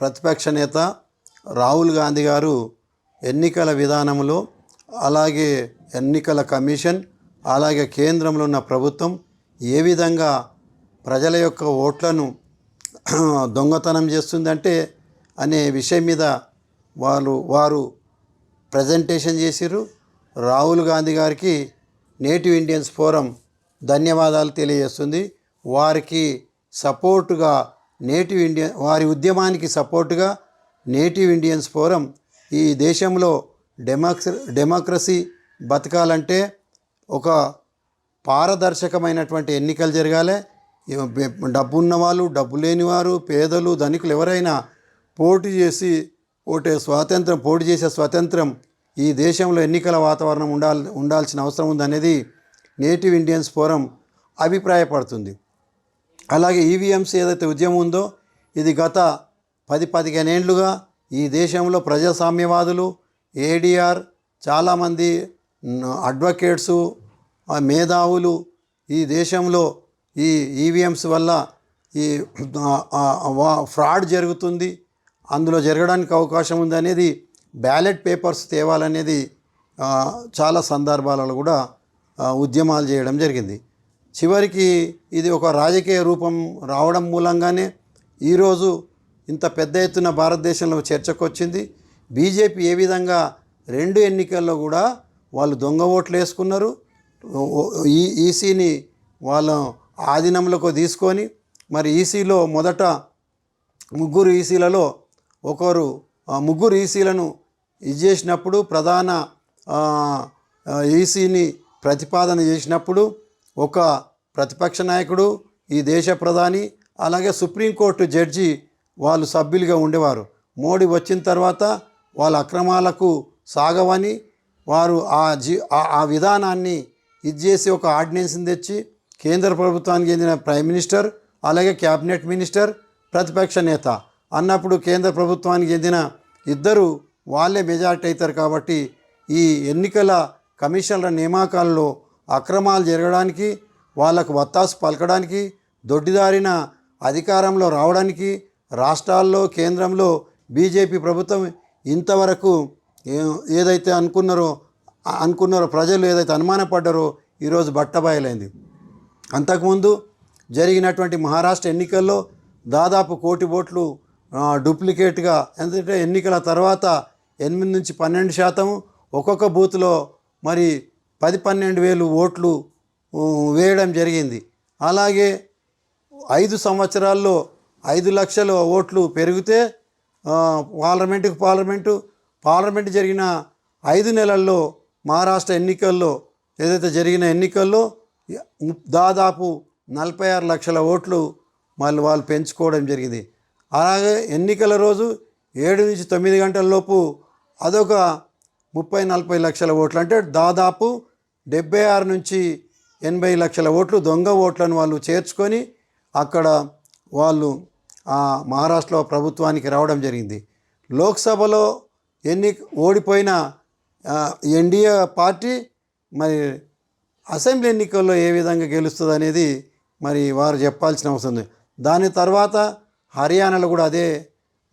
ప్రతిపక్ష నేత రాహుల్ గాంధీ గారు ఎన్నికల విధానంలో అలాగే ఎన్నికల కమిషన్ అలాగే కేంద్రంలో ఉన్న ప్రభుత్వం ఏ విధంగా ప్రజల యొక్క ఓట్లను దొంగతనం చేస్తుందంటే అనే విషయం మీద వాళ్ళు వారు ప్రజెంటేషన్ చేసిర్రు. రాహుల్ గాంధీ గారికి నేటివ్ ఇండియన్స్ ఫోరం ధన్యవాదాలు తెలియజేస్తుంది. వారికి సపోర్టుగా నేటివ్ ఇండియన్ వారి ఉద్యమానికి సపోర్టుగా నేటివ్ ఇండియన్స్ ఫోరం ఈ దేశంలో డెమోక్ర డెమోక్రసీ బతకాలంటే ఒక పారదర్శకమైనటువంటి ఎన్నికలు జరగాలి. డబ్బు ఉన్నవాళ్ళు డబ్బు లేనివారు పేదలు ధనికులు ఎవరైనా పోటీ చేసి ఓటే స్వాతంత్రం పోటీ చేసే స్వాతంత్రం ఈ దేశంలో ఎన్నికల వాతావరణం ఉండాల్ ఉండాల్సిన అవసరం ఉందనేది నేటివ్ ఇండియన్స్ ఫోరం అభిప్రాయపడుతుంది. అలాగే ఈవీఎంస్ ఏదైతే ఉద్యమం ఉందో ఇది గత పది పదిహేను ఏండ్లుగా ఈ దేశంలో ప్రజాస్వామ్యవాదులు ఏడిఆర్ చాలామంది అడ్వకేట్సు మేధావులు ఈ దేశంలో ఈ ఈవీఎంస్ వల్ల ఈ ఫ్రాడ్ జరుగుతుంది. అందులో జరగడానికి అవకాశం ఉంది అనేది బ్యాలెట్ పేపర్స్ తేవాలనేది చాలా సందర్భాలలో కూడా ఉద్యమాలు చేయడం జరిగింది. చివరికి ఇది ఒక రాజకీయ రూపం రావడం మూలంగానే ఈరోజు ఇంత పెద్ద ఎత్తున భారతదేశంలో చర్చకొచ్చింది. బీజేపీ ఏ విధంగా రెండు ఎన్నికల్లో కూడా వాళ్ళు దొంగ ఓట్లు వేసుకున్నారు. ఈ ఈసీని వాళ్ళ ఆధీనంలోకి తీసుకొని మరి ఈసీలో మొదట ముగ్గురు ఈసీలలో ఒకరు ముగ్గురు ఈసీలను ఇది చేసినప్పుడు ప్రధాన ఈసీని ప్రతిపాదన చేసినప్పుడు ఒక ప్రతిపక్ష నాయకుడు ఈ దేశ ప్రధాని అలాగే సుప్రీంకోర్టు జడ్జి వాళ్ళు సభ్యులుగా ఉండేవారు. మోడీ వచ్చిన తర్వాత వాళ్ళ అక్రమాలకు సాగవని వారు ఆ జీ ఆ- ఆ విధానాన్ని ఇది చేసి ఒక ఆర్డినెన్స్ని తెచ్చి కేంద్ర ప్రభుత్వానికి చెందిన ప్రైమ్ మినిస్టర్ అలాగే క్యాబినెట్ మినిస్టర్ ప్రతిపక్ష నేత అన్నప్పుడు కేంద్ర ప్రభుత్వానికి చెందిన ఇద్దరు వాళ్ళే మెజార్టీ అవుతారు కాబట్టి ఈ ఎన్నికల కమిషన్ల నియామకాల్లో అక్రమాలు జరగడానికి వాళ్ళకు వత్తాసు పలకడానికి దొడ్డిదారిన అధికారంలో రావడానికి రాష్ట్రాల్లో కేంద్రంలో బీజేపీ ప్రభుత్వం ఇంతవరకు ఏ- ఏదైతే అనుకున్నారో అనుకున్నారో ప్రజలు ఏదైతే అనుమానపడ్డారో ఈరోజు బట్టబయలైంది. అంతకుముందు జరిగినటువంటి మహారాష్ట్ర ఎన్నికల్లో దాదాపు కోటి ఓట్లు డూప్లికేట్గా ఎందుకంటే ఎన్నికల తర్వాత ఎనిమిది నుంచి పన్నెండు శాతం ఒక్కొక్క బూత్లో మరి పది పన్నెండు వేలు ఓట్లు వేయడం జరిగింది. అలాగే ఐదు సంవత్సరాల్లో ఐదు లక్షల ఓట్లు పెరిగితే పార్లమెంటుకు పార్లమెంటు పార్లమెంటు జరిగిన ఐదు నెలల్లో మహారాష్ట్ర ఎన్నికల్లో ఏదైతే జరిగిన ఎన్నికల్లో దాదాపు నలభై ఆరు లక్షల ఓట్లు మళ్ళీ వాళ్ళు పెంచుకోవడం జరిగింది. అలాగే ఎన్నికల రోజు ఏడు నుంచి తొమ్మిది గంటల లోపు అదొక ముప్పై నలభై లక్షల ఓట్లు. అంటే దాదాపు డెబ్బై ఆరు నుంచి ఎనభై లక్షల ఓట్లు దొంగ ఓట్లను వాళ్ళు చేర్చుకొని అక్కడ వాళ్ళు ఆ మహారాష్ట్రలో ప్రభుత్వానికి రావడం జరిగింది. లోక్సభలో ఎన్ని ఓడిపోయిన ఎన్డీఏ పార్టీ మరి అసెంబ్లీ ఎన్నికల్లో ఏ విధంగా గెలుస్తుంది అనేది మరి వారు చెప్పాల్సిన అవసరం ఉంది. దాని తర్వాత హర్యానాలో కూడా అదే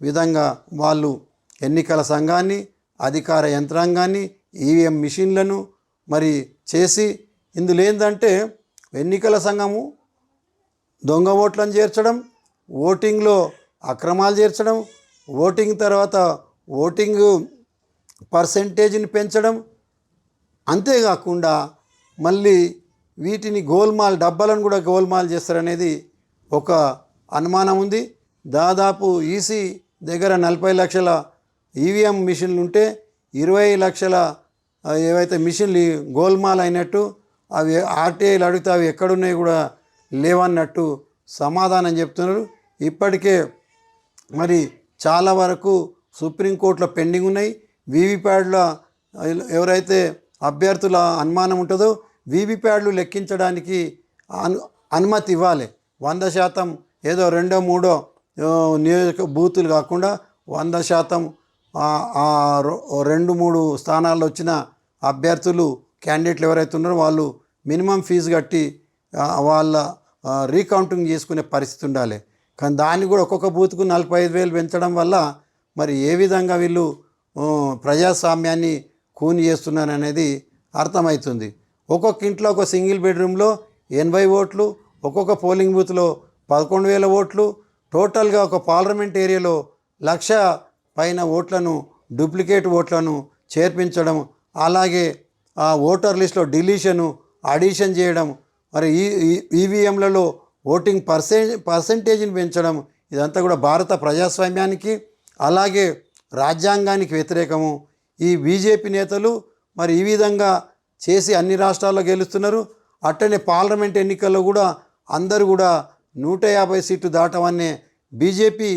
విధంగా వాళ్ళు ఎన్నికల సంఘాన్ని అధికార యంత్రాంగాన్ని ఈవీఎం మిషన్లను మరి చేసి ఇందులో ఏంటంటే ఎన్నికల సంఘము దొంగ ఓట్లను చేర్చడం ఓటింగ్లో అక్రమాలు చేర్చడం ఓటింగ్ తర్వాత ఓటింగ్ పర్సెంటేజ్ని పెంచడం అంతేకాకుండా మళ్ళీ వీటిని గోల్మాల్ డబ్బాలను కూడా గోల్మాల్ చేస్తారనేది ఒక అనుమానం ఉంది. దాదాపు ఈసీ దగ్గర నలభై లక్షల ఈవీఎం మిషన్లు ఉంటే ఇరవై లక్షల ఏవైతే మిషన్లు గోల్మాల్ అయినట్టు అవి ఆర్టీఐలు అడిగితే అవి ఎక్కడున్నాయి కూడా లేవన్నట్టు సమాధానం చెప్తున్నారు. ఇప్పటికే మరి చాలా వరకు సుప్రీంకోర్టులో పెండింగ్ ఉన్నాయి. వీవీప్యాడ్ల ఎవరైతే అభ్యర్థుల అనుమానం ఉంటుందో వీవీప్యాడ్లు లెక్కించడానికి అను అనుమతి ఇవ్వాలి. వంద శాతం ఏదో రెండో మూడో నియోజక బూతులు కాకుండా వంద శాతం రెండు మూడు స్థానాల్లో వచ్చిన అభ్యర్థులు క్యాండిడేట్లు ఎవరైతే ఉన్నారో వాళ్ళు మినిమం ఫీజు కట్టి వాళ్ళ రీకౌంటింగ్ చేసుకునే పరిస్థితి ఉండాలి. కానీ దాన్ని కూడా ఒక్కొక్క బూత్కు నలభై ఐదు వేలు పెంచడం వల్ల మరి ఏ విధంగా వీళ్ళు ప్రజాస్వామ్యాన్ని కూని చేస్తున్నారు అనేది అర్థమవుతుంది. ఒక్కొక్క ఇంట్లో ఒక సింగిల్ బెడ్రూమ్లో ఎనభై ఓట్లు ఒక్కొక్క పోలింగ్ బూత్లో పదకొండు వేల ఓట్లు టోటల్గా ఒక పార్లమెంట్ ఏరియాలో లక్ష పైన ఓట్లను డూప్లికేట్ ఓట్లను చేర్పించడం అలాగే ఆ ఓటర్ లిస్ట్లో డిలీషను అడిషన్ చేయడం మరి ఈ ఈవీఎంలలో ఓటింగ్ పర్సెంట్ పర్సంటేజ్ని పెంచడం ఇదంతా కూడా భారత ప్రజాస్వామ్యానికి అలాగే రాజ్యాంగానికి వ్యతిరేకము. ఈ బీజేపీ నేతలు మరి ఈ విధంగా చేసి అన్ని రాష్ట్రాల్లో గెలుస్తున్నారు. అట్టనే పార్లమెంట్ ఎన్నికల్లో కూడా అందరూ కూడా నూట యాభై సీట్లు దాటమనే బీజేపీ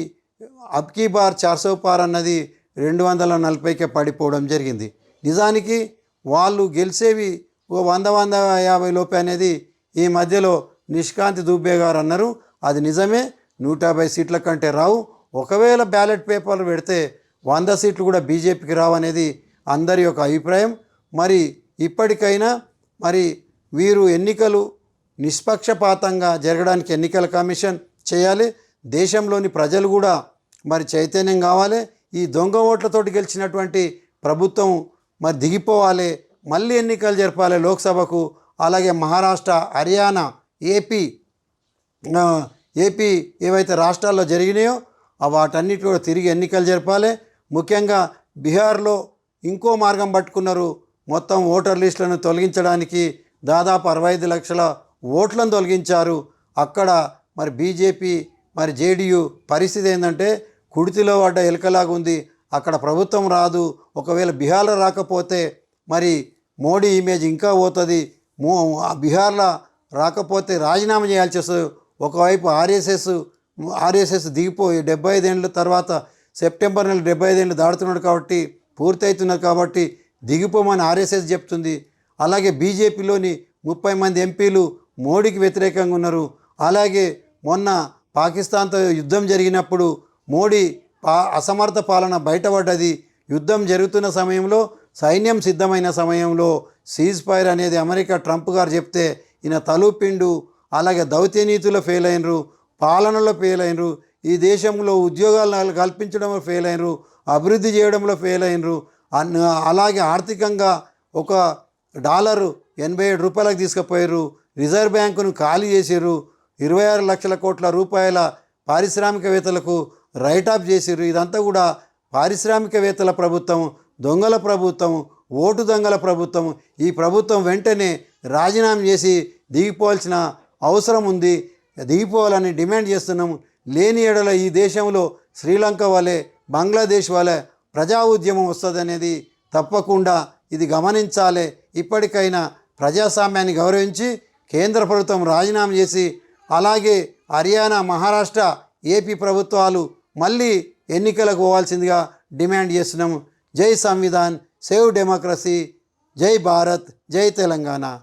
అబ్కీ బార్ చార్సో పార్ అన్నది రెండు వందల నలభైకే పడిపోవడం జరిగింది. నిజానికి వాళ్ళు గెలిచేవి ఓ వంద వంద యాభై లోపే అనేది ఈ మధ్యలో నిష్కాంతి దుబ్బే గారు అన్నారు. అది నిజమే నూట యాభై సీట్ల కంటే రావు. ఒకవేళ బ్యాలెట్ పేపర్లు పెడితే వంద సీట్లు కూడా బీజేపీకి రావు అనేది అందరి యొక్క అభిప్రాయం. మరి ఇప్పటికైనా మరి వీరు ఎన్నికలు నిష్పక్షపాతంగా జరగడానికి ఎన్నికల కమిషన్ చేయాలి. దేశంలోని ప్రజలు కూడా మరి చైతన్యం కావాలి. ఈ దొంగ ఓట్లతోటి గెలిచినటువంటి ప్రభుత్వం మరి దిగిపోవాలి. మళ్ళీ ఎన్నికలు జరపాలి లోక్సభకు. అలాగే మహారాష్ట్ర హర్యానా ఏపీ ఏపీ ఏవైతే రాష్ట్రాల్లో జరిగినాయో వాటన్నిటి కూడా తిరిగి ఎన్నికలు జరపాలి. ముఖ్యంగా బీహార్లో ఇంకో మార్గం పట్టుకున్నారు. మొత్తం ఓటర్ లిస్టులను తొలగించడానికి దాదాపు అరవై ఐదు లక్షల ఓట్లను తొలగించారు. అక్కడ మరి బీజేపీ మరి జేడీయూ పరిస్థితి ఏంటంటే కుడితిలో పడ్డ ఎలుకలాగా ఉంది అక్కడ ప్రభుత్వం రాదు ఒకవేళ బీహార్లో రాకపోతే మరి మోడీ ఇమేజ్ ఇంకా పోతుంది మో బీహార్లో రాకపోతే రాజీనామా చేయాల్సి వస్తుంది. ఒకవైపు ఆర్ఎస్ఎస్ ఆర్ఎస్ఎస్ దిగిపోయి డెబ్బై ఐదేళ్ళ తర్వాత సెప్టెంబర్ నెల డెబ్బై ఐదేళ్ళు దాడుతున్నాడు కాబట్టి పూర్తవుతున్నారు కాబట్టి దిగిపోమని ఆర్ఎస్ఎస్ చెప్తుంది. అలాగే బీజేపీలోని ముప్పై మంది ఎంపీలు మోడీకి వ్యతిరేకంగా ఉన్నారు. అలాగే మొన్న పాకిస్తాన్తో యుద్ధం జరిగినప్పుడు మోడీ పా అసమర్థ పాలన బయటపడ్డది. యుద్ధం జరుగుతున్న సమయంలో సైన్యం సిద్ధమైన సమయంలో సీజ్ ఫైర్ అనేది అమెరికా ట్రంప్ గారు చెప్తే ఈయన తలుపిండు. అలాగే దౌత్యనీతిలో ఫెయిల్ అయినరు పాలనలో ఫెయిల్ అయినరు ఈ దేశంలో ఉద్యోగాలు కల్పించడంలో ఫెయిల్ అయినరు అభివృద్ధి చేయడంలో ఫెయిల్ అయినరు అలాగే ఆర్థికంగా ఒక డాలరు ఎనభై ఏడు రూపాయలకు తీసుకుపోయారు రిజర్వ్ బ్యాంకును ఖాళీ చేసారు ఇరవై ఆరు లక్షల కోట్ల రూపాయల పారిశ్రామికవేత్తలకు రైట్ ఆఫ్ చేసారు ఇదంతా కూడా పారిశ్రామికవేత్తల ప్రభుత్వం దొంగల ప్రభుత్వం ఓటు దొంగల ప్రభుత్వం. ఈ ప్రభుత్వం వెంటనే రాజీనామా చేసి దిగిపోవాల్సిన అవసరం ఉంది. దిగిపోవాలని డిమాండ్ చేస్తున్నాం. లేని ఎడల ఈ దేశంలో శ్రీలంక వలె బంగ్లాదేశ్ వలె ప్రజా ఉద్యమం వస్తుందనేది తప్పకుండా ఇది గమనించాలి. ఇప్పటికైనా ప్రజాస్వామ్యాన్ని గౌరవించి కేంద్ర ప్రభుత్వం రాజీనామా చేసి అలాగే హర్యానా మహారాష్ట్ర ఏపీ ప్రభుత్వాలు మళ్ళీ ఎన్నికలకు పోవాల్సిందిగా డిమాండ్ చేస్తున్నాము జై సంవిధాన్ సేవ్ డెమోక్రసీ జై భారత్ జై తెలంగాణ.